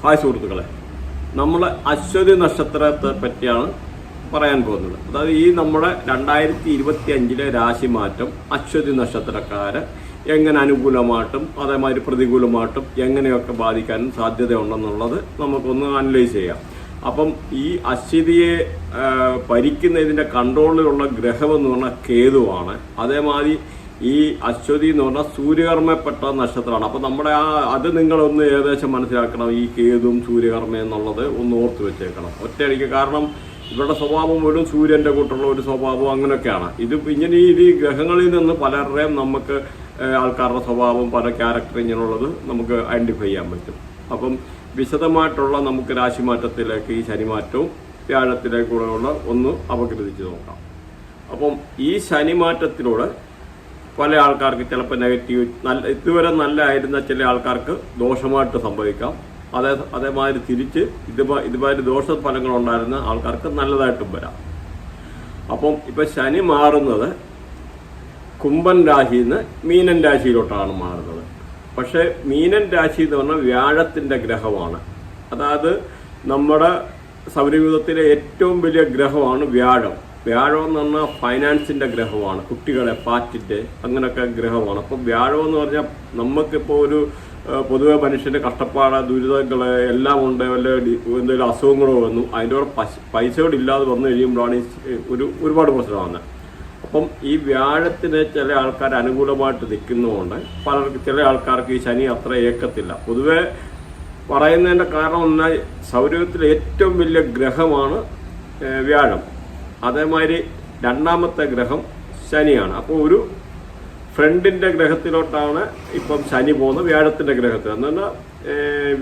Hi സുഹൃത്തുക്കളെ. നമ്മൾ അശ്വതി നക്ഷത്രത്തെ പറ്റിയാണ് പറയാൻ പോകുന്നത്. അതായത് ഈ നമ്മുടെ രണ്ടായിരത്തി ഇരുപത്തി അഞ്ചിലെ രാശിമാറ്റം അശ്വതി നക്ഷത്രക്കാരെ എങ്ങനെ അനുകൂലമായിട്ടും അതേമാതിരി പ്രതികൂലമായിട്ടും എങ്ങനെയൊക്കെ ബാധിക്കാനും സാധ്യതയുണ്ടെന്നുള്ളത് നമുക്കൊന്ന് അനലൈസ് ചെയ്യാം. അപ്പം ഈ അശ്വതിയെ ഭരിക്കുന്നതിന്റെ കൺട്രോളിലുള്ള ഗ്രഹം എന്ന് പറഞ്ഞാൽ കേതുവാണ്. അതേമാതിരി ഈ അശ്വതി എന്ന് പറഞ്ഞാൽ സൂര്യകർമ്മപ്പെട്ട നക്ഷത്രമാണ്. അപ്പോൾ നമ്മുടെ ആ അത് നിങ്ങളൊന്ന് ഏകദേശം മനസ്സിലാക്കണം ഈ കേതും സൂര്യകർമ്മ എന്നുള്ളത് ഒന്ന് ഓർത്ത് വെച്ചേക്കണം. ഒറ്റയടിക്ക് കാരണം ഇവരുടെ സ്വഭാവം ഒരു സൂര്യന്റെ കൂട്ടുള്ള ഒരു സ്വഭാവം അങ്ങനെയൊക്കെയാണ്. ഇത് ഇങ്ങനെ ഈ ഗ്രഹങ്ങളിൽ നിന്ന് പലരുടെയും നമുക്ക് ആൾക്കാരുടെ സ്വഭാവം പല ക്യാരക്ടർ ഇങ്ങനെയുള്ളത് നമുക്ക് ഐഡന്റിഫൈ ചെയ്യാൻ പറ്റും. അപ്പം വിശദമായിട്ടുള്ള നമുക്ക് രാശിമാറ്റത്തിലേക്ക് ഈ ശനിമാറ്റവും വ്യാഴത്തിലേക്കൂടെയുള്ള ഒന്ന് അപഗ്രഥിച്ച് നോക്കാം. അപ്പം ഈ ശനിമാറ്റത്തിലൂടെ പല ആൾക്കാർക്ക് ചിലപ്പോൾ നെഗറ്റീവ് നല്ല ഇതുവരെ നല്ല ആയിരുന്ന ചില ആൾക്കാർക്ക് ദോഷമായിട്ട് സംഭവിക്കാം. അതേ അതേമാതിരി തിരിച്ച് ഇതുമാ ഇതുമാതിരി ദോഷ ഫലങ്ങൾ ഉണ്ടായിരുന്ന ആൾക്കാർക്ക് നല്ലതായിട്ടും വരാം. അപ്പം ഇപ്പൊ ശനി മാറുന്നത് കുംഭൻ രാശിയിൽ നിന്ന് മീനൻ രാശിയിലോട്ടാണ് മാറുന്നത്. പക്ഷേ മീനൻ രാശി എന്ന് പറഞ്ഞാൽ വ്യാഴത്തിന്റെ ഗ്രഹമാണ്. അതായത് നമ്മുടെ സൗരയൂഥത്തിലെ ഏറ്റവും വലിയ ഗ്രഹമാണ് വ്യാഴം. വ്യാഴം എന്ന് പറഞ്ഞാൽ ഫൈനാൻസിന്റെ ഗ്രഹമാണ്. കുട്ടികളെ പാറ്റിന്റെ അങ്ങനെയൊക്കെ ഗ്രഹമാണ്. അപ്പോൾ വ്യാഴം എന്ന് പറഞ്ഞാൽ നമുക്കിപ്പോൾ ഒരു പൊതുവെ മനുഷ്യന്റെ കഷ്ടപ്പാട് ദുരിതങ്ങൾ എല്ലാം ഉണ്ട് വല്ല എന്തെങ്കിലും അസുഖങ്ങളോ വന്നു അതിന്റെ കൂടെ പശ- പൈസയോട് ഇല്ലാതെ വന്നു കഴിയുമ്പോഴാണ് ഒരു ഒരുപാട് പ്രശ്നമാകുന്നത് അപ്പം ഈ വ്യാഴത്തിന് ചില ആൾക്കാർ അനുകൂലമായിട്ട് നിൽക്കുന്നതുകൊണ്ട് പലർക്ക് ചില ആൾക്കാർക്ക് ഈ ശനി അത്ര ഏക്കത്തില്ല. പൊതുവെ പറയുന്നതിന്റെ കാരണം എന്നാൽ സൗരത്തിലെ ഏറ്റവും വലിയ ഗ്രഹമാണ് വ്യാഴം. അതേമാതിരി രണ്ടാമത്തെ ഗ്രഹം ശനിയാണ്. അപ്പോൾ ഒരു ഫ്രണ്ടിന്റെ ഗ്രഹത്തിലോട്ടാണ് ഇപ്പം ശനി പോകുന്നത് വ്യാഴത്തിന്റെ ഗ്രഹത്തിൽ. എന്ന് പറഞ്ഞാൽ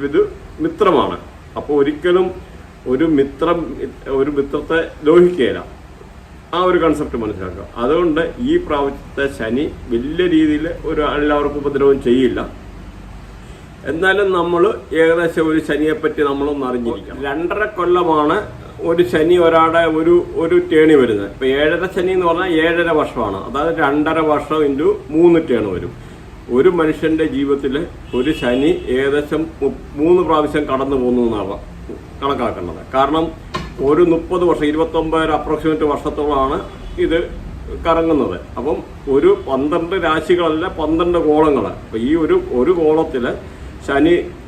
ഇത് മിത്രമാണ്. അപ്പോൾ ഒരിക്കലും ഒരു മിത്രം ഒരു മിത്രത്തെ ലോഹിക്കുകയില്ല. ആ ഒരു കൺസെപ്റ്റ് മനസ്സിലാക്കുക. അതുകൊണ്ട് ഈ പ്രാവശ്യത്തെ ശനി വലിയ രീതിയിൽ ഒരു എല്ലാവർക്കും ഉപദ്രവം ചെയ്യില്ല. എന്നാലും നമ്മൾ ഏകദേശം ഒരു ശനിയെപ്പറ്റി നമ്മളൊന്ന് അറിഞ്ഞിരിക്കണം. രണ്ടര കൊല്ലമാണ് ഒരു ശനി ഒരാടെ ഒരു ഒരു ടേണി വരുന്നത്. ഇപ്പൊ ഏഴര ശനി എന്ന് പറഞ്ഞാൽ ഏഴര വർഷമാണ്. അതായത് രണ്ടര വർഷം ഇന്റു മൂന്ന് ടേൺ വരും. ഒരു മനുഷ്യന്റെ ജീവിതത്തിൽ ഒരു ശനി ഏകദേശം മൂന്ന് പ്രാവശ്യം കടന്നു പോകുന്നു എന്നാണ് കണക്കാക്കേണ്ടത്. കാരണം ഒരു മുപ്പത് വർഷം ഇരുപത്തി ഒമ്പത് അപ്രോക്സിമേറ്റ് വർഷത്തോളമാണ് ഇത് കറങ്ങുന്നത്. അപ്പം ഒരു പന്ത്രണ്ട് രാശികളല്ല പന്ത്രണ്ട് ഗോളങ്ങൾ അപ്പൊ ഈ ഒരു ഒരു ഗോളത്തിൽ ശനി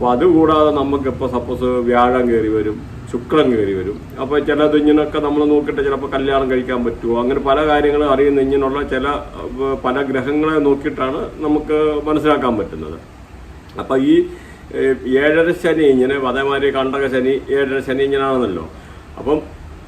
അപ്പൊ അതുകൂടാതെ നമുക്ക് ഇപ്പൊ സപ്പോസ് വ്യാഴം കയറി വരും ശുക്രൻ കയറി വരും. അപ്പൊ ചില ഇങ്ങനെയൊക്കെ നമ്മൾ നോക്കിയിട്ട് ചിലപ്പോൾ കല്യാണം കഴിക്കാൻ പറ്റുമോ അങ്ങനെ പല കാര്യങ്ങളും അറിയുന്ന ഇങ്ങനെയുള്ള ചില പല ഗ്രഹങ്ങളെ നോക്കിയിട്ടാണ് നമുക്ക് മനസ്സിലാക്കാൻ പറ്റുന്നത്. അപ്പൊ ഈ ഏഴര ശനി ഇങ്ങനെ അതേമാതിരി കണ്ടക ശനി ഏഴര ശനി ഇങ്ങനെ ഇങ്ങനെയാണെന്നല്ലോ അപ്പം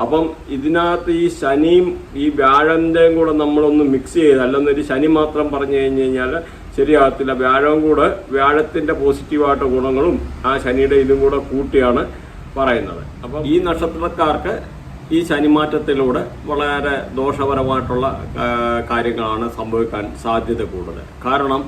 അപ്പം ഇതിനകത്ത് ഈ ശനിയും ഈ വ്യാഴന്റെയും കൂടെ നമ്മളൊന്ന് മിക്സ് ചെയ്ത് അല്ലെന്നൊരു ശനി മാത്രം പറഞ്ഞു കഴിഞ്ഞ് കഴിഞ്ഞാൽ ശരിയാകത്തില്ല. വ്യാഴവും കൂടെ വ്യാഴത്തിന്റെ പോസിറ്റീവായിട്ട് ഗുണങ്ങളും ആ ശനിയുടെ ഇതും കൂടെ കൂട്ടിയാണ് പറയുന്നത്. അപ്പം ഈ നക്ഷത്രക്കാർക്ക് ഈ ശനിമാറ്റത്തിലൂടെ വളരെ ദോഷപരമായിട്ടുള്ള കാര്യങ്ങളാണ് സംഭവിക്കാൻ സാധ്യത കൂടുതൽ. കാരണം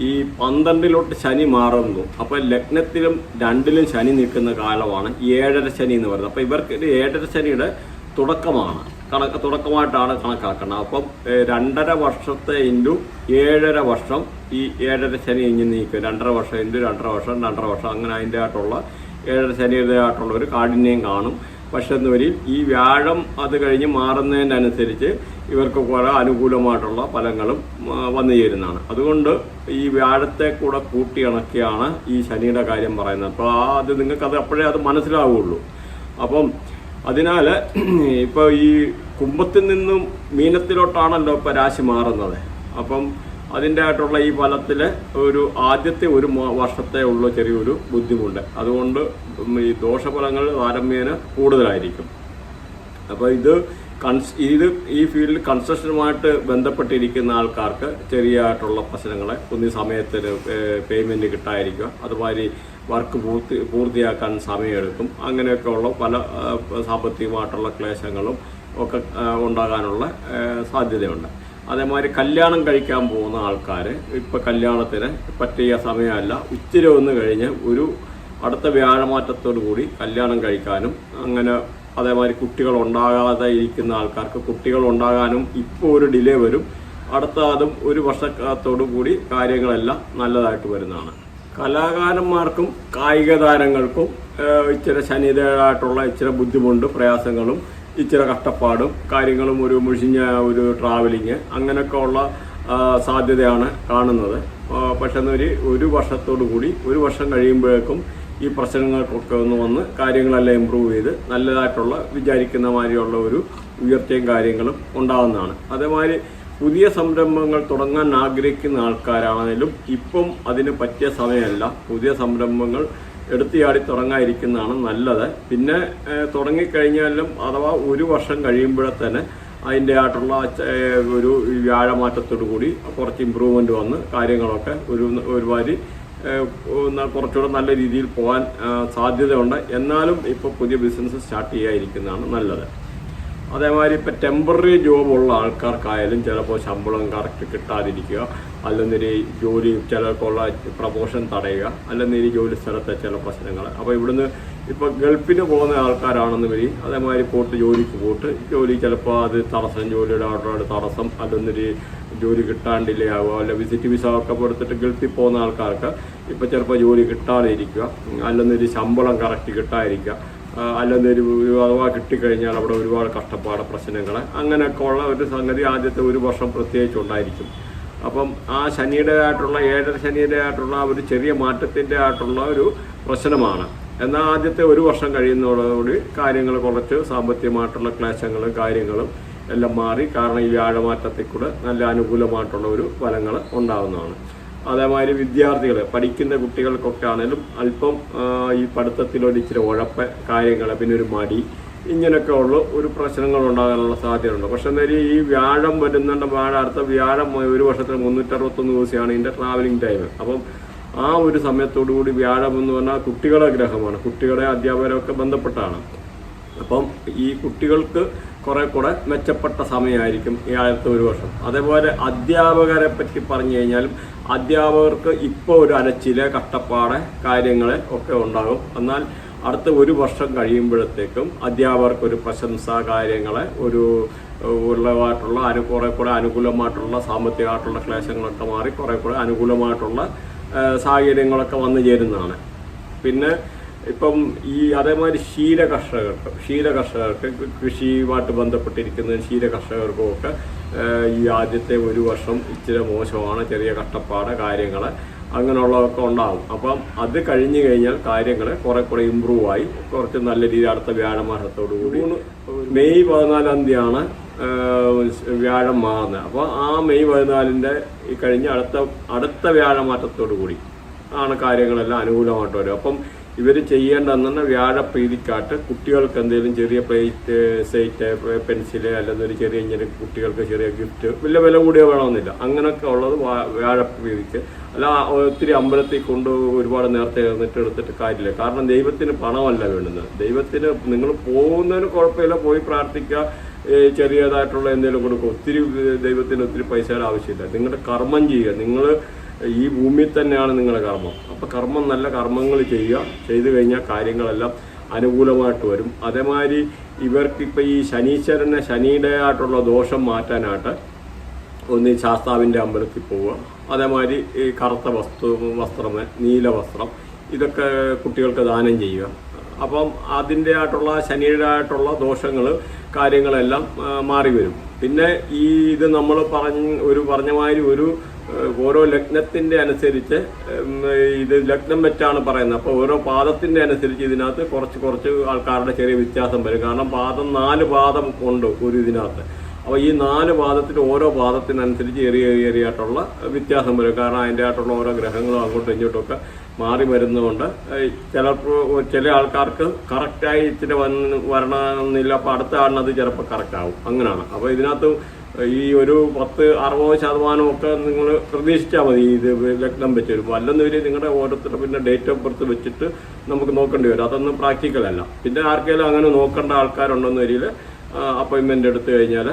ഈ പന്ത്രണ്ടിലോട്ട് ശനി മാറുന്നു. അപ്പൊ ലഗ്നത്തിലും രണ്ടിലും ശനി നിൽക്കുന്ന കാലമാണ്. ഏഴര ശനി എന്ന് പറയുന്നത്. അപ്പൊ ഇവർക്ക് ഏഴര ശനിയുടെ തുടക്കമാണ്. കണക്ക് തുടക്കമായിട്ടാണ് കണക്കാക്കുന്നത്. അപ്പം രണ്ടര വർഷത്തെ ഇന്റു ഏഴര വർഷം ഈ ഏഴര ശനി ഇങ്ങനെ നീക്കും. രണ്ടര വർഷം ഇന്റു രണ്ടര വർഷം രണ്ടര വർഷം. അങ്ങനെ അതിന്റെ ആയിട്ടുള്ള ഏഴര ശനിയുടേതായിട്ടുള്ള ഒരു കാഠിന്യം കാണും. പക്ഷെ എന്നുവരിൽ ഈ വ്യാഴം അത് കഴിഞ്ഞ് മാറുന്നതിനനുസരിച്ച് ഇവർക്ക് കുറെ അനുകൂലമായിട്ടുള്ള ഫലങ്ങളും വന്നു ചേരുന്നതാണ്. അതുകൊണ്ട് ഈ വ്യാഴത്തെ കൂടെ കൂട്ടിയിണക്കിയാണ് ഈ ശനിയുടെ കാര്യം പറയുന്നത്. അപ്പോൾ ആ അത് നിങ്ങൾക്ക് അത് അപ്പോഴേ അത് മനസ്സിലാവുള്ളൂ. അപ്പം അതിനാൽ ഇപ്പോൾ ഈ കുംഭത്തിൽ നിന്നും മീനത്തിലോട്ടാണല്ലോ ഇപ്പോൾ രാശി മാറുന്നത്. അപ്പം അതിന്റെ ആയിട്ടുള്ള ഈ ഫലത്തിൽ ഒരു ആദ്യത്തെ ഒരു വർഷത്തെ ഉള്ള ചെറിയൊരു ബുദ്ധിമുട്ട്. അതുകൊണ്ട് ഈ ദോഷഫലങ്ങൾ താരമ്യേന കൂടുതലായിരിക്കും. അപ്പോൾ ഇത് കൺസ് ഇത് ഈ ഫീൽഡിൽ കൺസ്ട്രക്ഷനുമായിട്ട് ബന്ധപ്പെട്ടിരിക്കുന്ന ആൾക്കാർക്ക് ചെറിയായിട്ടുള്ള പ്രശ്നങ്ങളെ ഒന്നി സമയത്തിന് പേയ്മെന്റ് കിട്ടാതിരിക്കുക. അതുമാതിരി വർക്ക് പൂർത്തി പൂർത്തിയാക്കാൻ സമയമെടുക്കും. അങ്ങനെയൊക്കെയുള്ള പല സാമ്പത്തികമായിട്ടുള്ള ക്ലേശങ്ങളും ഒക്കെ ഉണ്ടാകാനുള്ള സാധ്യതയുണ്ട്. അതേമാതിരി കല്യാണം കഴിക്കാൻ പോകുന്ന ആൾക്കാർ ഇപ്പം കല്യാണത്തിന് പറ്റിയ സമയമല്ല. ഇച്ചിരി ഒന്ന് കഴിഞ്ഞ് ഒരു അടുത്ത വ്യാഴമാറ്റത്തോടു കൂടി കല്യാണം കഴിക്കാനും അങ്ങനെ അതേമാതിരി കുട്ടികൾ ഉണ്ടാകാതെ ഇരിക്കുന്ന ആൾക്കാർക്ക് കുട്ടികൾ ഉണ്ടാകാനും ഇപ്പോൾ ഒരു ഡിലേ വരും. അടുത്ത അതും ഒരു വർഷത്തോടു കൂടി കാര്യങ്ങളെല്ലാം നല്ലതായിട്ട് വരുന്നതാണ്. കലാകാരന്മാർക്കും കായിക താരങ്ങൾക്കും ഇച്ചിരി ശനിതയായിട്ടുള്ള ഇച്ചിരി ബുദ്ധിമുട്ടും പ്രയാസങ്ങളും ഇച്ചിരി കഷ്ടപ്പാടും കാര്യങ്ങളും ഒരു മുഷിഞ്ഞ ഒരു ട്രാവലിങ് അങ്ങനെയൊക്കെ ഉള്ള സാധ്യതയാണ് കാണുന്നത്. പക്ഷേ ഒരു ഒരു വർഷത്തോടു കൂടി ഒരു വർഷം കഴിയുമ്പോഴേക്കും ഈ പ്രശ്നങ്ങൾക്കൊക്കെ ഒന്ന് വന്ന് കാര്യങ്ങളെല്ലാം ഇമ്പ്രൂവ് ചെയ്ത് നല്ലതായിട്ടുള്ള വിചാരിക്കുന്ന മാതിരിയുള്ള ഒരു ഉയർച്ചയും കാര്യങ്ങളും ഉണ്ടാകുന്നതാണ് അതേമാതിരി പുതിയ സംരംഭങ്ങൾ തുടങ്ങാൻ ആഗ്രഹിക്കുന്ന ആൾക്കാരാണെങ്കിലും ഇപ്പം അതിന് പറ്റിയ സമയമല്ല. പുതിയ സംരംഭങ്ങൾ എടുത്തിയാടി തുടങ്ങാതിരിക്കുന്നതാണ് നല്ലത്. പിന്നെ തുടങ്ങിക്കഴിഞ്ഞാലും അഥവാ ഒരു വർഷം കഴിയുമ്പോഴേ തന്നെ അതിന്റെ ആയിട്ടുള്ള ഒരു വ്യാഴമാറ്റത്തോടു കൂടി കുറച്ച് ഇമ്പ്രൂവ്മെന്റ് വന്ന് കാര്യങ്ങളൊക്കെ ഒരു ഒരുമാതിരി കുറച്ചുകൂടെ നല്ല രീതിയിൽ പോകാൻ സാധ്യതയുണ്ട്. എന്നാലും ഇപ്പോൾ പുതിയ ബിസിനസ് സ്റ്റാർട്ട് ചെയ്യാതിരിക്കുന്നതാണ് നല്ലത്. അതേമാതിരി ഇപ്പം ടെമ്പററി ജോബ് ഉള്ള ആൾക്കാർക്കായാലും ചിലപ്പോൾ ശമ്പളം കറക്റ്റ് കിട്ടാതിരിക്കുക. അല്ലെങ്കിൽ ജോലി ചിലർക്കുള്ള പ്രമോഷൻ തടയുക അല്ലെങ്കിൽ ജോലി സ്ഥലത്തെ ചില പ്രശ്നങ്ങൾ. അപ്പോൾ ഇവിടുന്ന് ഇപ്പോൾ ഗൾഫിന് പോകുന്ന ആൾക്കാരാണെന്ന് വരി അതേമാതിരി പോയിട്ട് ജോലിക്ക് പോട്ട് ജോലി ചിലപ്പോൾ അത് തടസ്സം ജോലിയുടെ ആളുകളുടെ തടസ്സം അല്ലെന്നൊരു ജോലി കിട്ടാൻ ഡിലേ ആവുക അല്ല വിസിറ്റ് വിസ ഒക്കെ കൊടുത്തിട്ട് ഗൾഫിൽ പോകുന്ന ആൾക്കാർക്ക് ഇപ്പോൾ ചിലപ്പോൾ ജോലി കിട്ടാതെ ഇരിക്കുക അല്ലെന്നൊരു ശമ്പളം കറക്റ്റ് കിട്ടാതിരിക്കുക അല്ലെന്നൊരു അഥവാ കിട്ടിക്കഴിഞ്ഞാൽ അവിടെ ഒരുപാട് കഷ്ടപ്പാട് പ്രശ്നങ്ങൾ അങ്ങനെയൊക്കെ ഉള്ള ഒരു സംഗതി ആദ്യത്തെ ഒരു വർഷം പ്രത്യേകിച്ച് ഉണ്ടായിരിക്കും. അപ്പം ആ ശനിയുടെ ആയിട്ടുള്ള ഏഴര ശനിയുടെ ആയിട്ടുള്ള ഒരു ചെറിയ മാറ്റത്തിന്റെ ആയിട്ടുള്ള ഒരു പ്രശ്നമാണ്. എന്നാൽ ആദ്യത്തെ ഒരു വർഷം കഴിയുന്നതോടുകൂടി കാര്യങ്ങൾ കുറച്ച് സാമ്പത്തികമായിട്ടുള്ള ക്ലേശങ്ങളും കാര്യങ്ങളും എല്ലാം മാറി. കാരണം ഈ വ്യാഴമാറ്റത്തിൽ കൂടെ നല്ല അനുകൂലമായിട്ടുള്ള ഒരു ഫലങ്ങൾ ഉണ്ടാകുന്നതാണ് അതേമാതിരി വിദ്യാർത്ഥികൾ പഠിക്കുന്ന കുട്ടികൾക്കൊക്കെ ആണെങ്കിലും അല്പം ഈ പഠിത്തത്തിലൊരു ഇച്ചിരി ഉഴപ്പ് കാര്യങ്ങൾ പിന്നെ ഒരു മടി ഇങ്ങനെയൊക്കെ ഉള്ള. ഒരു പ്രശ്നങ്ങൾ ഉണ്ടാകാനുള്ള സാധ്യതയുണ്ട്. പക്ഷെ എന്തായാലും ഈ വ്യാഴം വരുന്നുണ്ട് വ്യാഴം അടുത്ത വ്യാഴം ഒരു വർഷത്തിൽ മുന്നൂറ്ററുപത്തൊന്ന് ദിവസമാണ് ഇതിന്റെ ട്രാവലിംഗ് ടൈം അപ്പം ആ ഒരു സമയത്തോടു കൂടി വ്യാഴം എന്ന് പറഞ്ഞാൽ കുട്ടികളെ ഗ്രഹമാണ്. കുട്ടികളെ അധ്യാപകരൊക്കെ ബന്ധപ്പെട്ടാണ്. അപ്പം ഈ കുട്ടികൾക്ക് കുറെ കൂടെ മെച്ചപ്പെട്ട സമയമായിരിക്കും ഈ അടുത്ത ഒരു വർഷം. അതേപോലെ അധ്യാപകരെ പറ്റി പറഞ്ഞു കഴിഞ്ഞാലും അധ്യാപകർക്ക് ഇപ്പോൾ ഒരു അരച്ചിലെ കഷ്ടപ്പാട് കാര്യങ്ങൾ ഒക്കെ ഉണ്ടാകും. എന്നാൽ അടുത്ത ഒരു വർഷം കഴിയുമ്പോഴത്തേക്കും അധ്യാപകർക്ക് ഒരു പ്രശംസ കാര്യങ്ങളെ ഒരു ഉള്ളതായിട്ടുള്ള അനു കുറെ കൂടെ അനുകൂലമായിട്ടുള്ള സാമ്പത്തികമായിട്ടുള്ള ക്ലേശങ്ങളൊക്കെ മാറി കുറെ കൂടെ അനുകൂലമായിട്ടുള്ള സാഹചര്യങ്ങളൊക്കെ വന്നു ചേരുന്നതാണ്. പിന്നെ ഇപ്പം ഈ അതേമാതിരി ക്ഷീര കർഷകർക്ക് ക്ഷീര കർഷകർക്ക് കൃഷിയുമായിട്ട് ബന്ധപ്പെട്ടിരിക്കുന്ന ക്ഷീര കർഷകർക്കും ഒക്കെ ഈ ആദ്യത്തെ ഒരു വർഷം ഇച്ചിരി മോശമാണ് ചെറിയ കഷ്ടപ്പാട് കാര്യങ്ങൾ അങ്ങനെയുള്ളതൊക്കെ ഉണ്ടാകും അപ്പം അത് കഴിഞ്ഞു കഴിഞ്ഞാൽ കാര്യങ്ങൾ കുറെ കൂടെ ഇമ്പ്രൂവ് ആയി. കുറച്ച് നല്ല രീതിയിൽ അടുത്ത വ്യാഴമാസത്തോടു കൂടി. മെയ് പതിനാലാം തീയതിയാണ് വ്യാഴം മാറുന്നത്. അപ്പോൾ ആ മെയ് പതിനാലിന്റെ ഈ കഴിഞ്ഞ അടുത്ത അടുത്ത വ്യാഴമാറ്റത്തോടു കൂടി ആണ് കാര്യങ്ങളെല്ലാം അനുകൂലമായിട്ട് വരും അപ്പം ഇവർ ചെയ്യേണ്ടതെന്ന് വ്യാഴപ്രീതിക്കാട്ട് കുട്ടികൾക്ക് എന്തെങ്കിലും ചെറിയ പ്ലേറ്റ് സെറ്റ് പെൻസിൽ അല്ലെങ്കിൽ ഒരു ചെറിയ ചെറിയ കുട്ടികൾക്ക് ചെറിയ ഗിഫ്റ്റ് വലിയ വില കൂടിയ വേണമെന്നില്ല. അങ്ങനെയൊക്കെ ഉള്ളത് വ്യാഴ വ്യാഴപ്രീതിക്ക് അല്ല ഒത്തിരി അമ്പലത്തിൽ കൊണ്ട് ഒരുപാട് നേരത്തെ എന്നിട്ട് എടുത്തിട്ട് കാര്യമില്ല. കാരണം ദൈവത്തിന് പണമല്ല വേണ്ടുന്നത്. ദൈവത്തിന് നിങ്ങൾ പോകുന്നതിന് കുഴപ്പമില്ല. പോയി പ്രാർത്ഥിക്കുക ചെറിയതായിട്ടുള്ള എന്തെങ്കിലും കൊടുക്കുക. ഒത്തിരി ദൈവത്തിന് ഒത്തിരി പൈസയുടെ ആവശ്യമില്ല. നിങ്ങളുടെ കർമ്മം ചെയ്യുക. നിങ്ങൾ ഈ ഭൂമിയിൽ തന്നെയാണ് നിങ്ങളുടെ കർമ്മം. അപ്പം കർമ്മം നല്ല കർമ്മങ്ങൾ ചെയ്യുക. ചെയ്തു കഴിഞ്ഞാൽ കാര്യങ്ങളെല്ലാം അനുകൂലമായിട്ട് വരും. അതേമാതിരി ഇവർക്ക് ഇപ്പം ഈ ശനീശ്വരനെ ശനിയുടെ ആയിട്ടുള്ള ദോഷം മാറ്റാനായിട്ട് ഒന്ന് ശാസ്താവിന്റെ അമ്പലത്തിൽ പോവുക. അതേമാതിരി ഈ കറുത്ത വസ്തു വസ്ത്രം നീല വസ്ത്രം ഇതൊക്കെ കുട്ടികൾക്ക് ദാനം ചെയ്യുക. അപ്പം അതിന്റെ ആയിട്ടുള്ള ശനിയുടെ ആയിട്ടുള്ള ദോഷങ്ങൾ കാര്യങ്ങളെല്ലാം മാറി വരും. പിന്നെ ഈ ഇത് നമ്മൾ പറഞ്ഞ ഒരു പറഞ്ഞ മാതിരി ഒരു ഓരോ ലഗ്നത്തിന്റെ അനുസരിച്ച് ഇത് ലഗ്നം വെച്ചാണ് പറയുന്നത്. അപ്പോൾ ഓരോ പാദത്തിന്റെ അനുസരിച്ച് ഇതിനകത്ത് കുറച്ച് കുറച്ച് ആൾക്കാരുടെ ചെറിയ വ്യത്യാസം വരും. കാരണം പാദം നാല് പാദം കൊണ്ട് ഒരു ഇതിനകത്ത്. അപ്പോൾ ഈ നാല് പാദത്തിന് ഓരോ പാദത്തിനനുസരിച്ച് ഏറിയ ഏറിയായിട്ടുള്ള വ്യത്യാസം വരും. കാരണം അതിന്റെ ആയിട്ടുള്ള ഓരോ ഗ്രഹങ്ങളും അങ്ങോട്ടും ഇങ്ങോട്ടും ഒക്കെ മാറി വരുന്നതുകൊണ്ട് ചില ചില ആൾക്കാർക്ക് കറക്റ്റായി ഇച്ചിരി വന്ന് വരണമെന്നില്ല. അപ്പോൾ അടുത്ത ആളിനത് ചിലപ്പോൾ കറക്റ്റ് ആവും. അങ്ങനെയാണ്. അപ്പോൾ ഇതിനകത്ത് ഈ ഒരു പത്ത് അറുപത് ശതമാനമൊക്കെ നിങ്ങൾ പ്രതീക്ഷിച്ചാൽ മതി ഇത് ലഗ്നം വെച്ച് വരുമ്പോൾ. അല്ലെന്നൊരു നിങ്ങളുടെ ഓരോരുത്തരുടെ പിന്നെ ഡേറ്റ് ഓഫ് ബർത്ത് വെച്ചിട്ട് നമുക്ക് നോക്കേണ്ടി വരും. അതൊന്നും പ്രാക്ടിക്കലല്ല പിന്നെ ആർക്കെങ്കിലും അങ്ങനെ നോക്കേണ്ട ആൾക്കാരുണ്ടെന്ന് വരിയിൽ അപ്പോയിൻമെന്റ് എടുത്തു കഴിഞ്ഞാൽ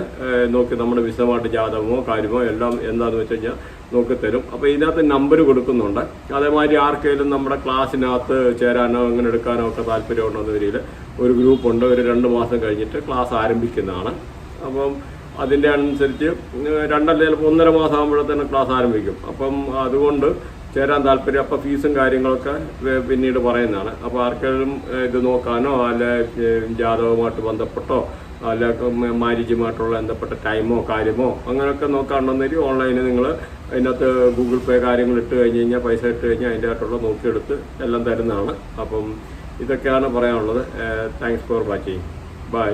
നോക്കി നമ്മുടെ വിശദമായിട്ട് ജാതകമോ കാര്യമോ എല്ലാം എന്താണെന്ന് വെച്ച് കഴിഞ്ഞാൽ നോക്കി തരും. അപ്പോൾ ഇതിനകത്ത് നമ്പർ കൊടുക്കുന്നുണ്ട്. അതേമാതിരി ആർക്കെങ്കിലും നമ്മുടെ ക്ലാസ്സിനകത്ത് ചേരാനോ അങ്ങനെ എടുക്കാനോ ഒക്കെ താല്പര്യമുണ്ടെന്ന രീതിയിൽ ഒരു ഗ്രൂപ്പുണ്ട് ഒരു രണ്ട് മാസം കഴിഞ്ഞിട്ട് ക്ലാസ് ആരംഭിക്കുന്നതാണ്. അപ്പം അതിന്റെ അനുസരിച്ച് രണ്ടല്ല ചിലപ്പോൾ ഒന്നര മാസം ആകുമ്പോഴത്തേനും ക്ലാസ് ആരംഭിക്കും. അപ്പം അതുകൊണ്ട് ചേരാൻ താല്പര്യം അപ്പോൾ ഫീസും കാര്യങ്ങളൊക്കെ പിന്നീട് പറയുന്നതാണ്. അപ്പോൾ ആർക്കെങ്കിലും ഇത് നോക്കാനോ അല്ലെ ജാതകവുമായിട്ട് ബന്ധപ്പെട്ടോ അല്ല മാരിജുമായിട്ടുള്ള ബന്ധപ്പെട്ട ടൈമോ കാര്യമോ അങ്ങനെയൊക്കെ നോക്കാണ്ടെന്നൊരു ഓൺലൈനിൽ നിങ്ങൾ അതിനകത്ത് ഗൂഗിൾ പേ കാര്യങ്ങൾ ഇട്ട് കഴിഞ്ഞ് കഴിഞ്ഞാൽ പൈസ ഇട്ട് കഴിഞ്ഞാൽ അതിന്റെ ആയിട്ടുള്ള നോക്കിയെടുത്ത് എല്ലാം തരുന്നതാണ്. അപ്പം ഇതൊക്കെയാണ് പറയാനുള്ളത്. Thanks for watching bye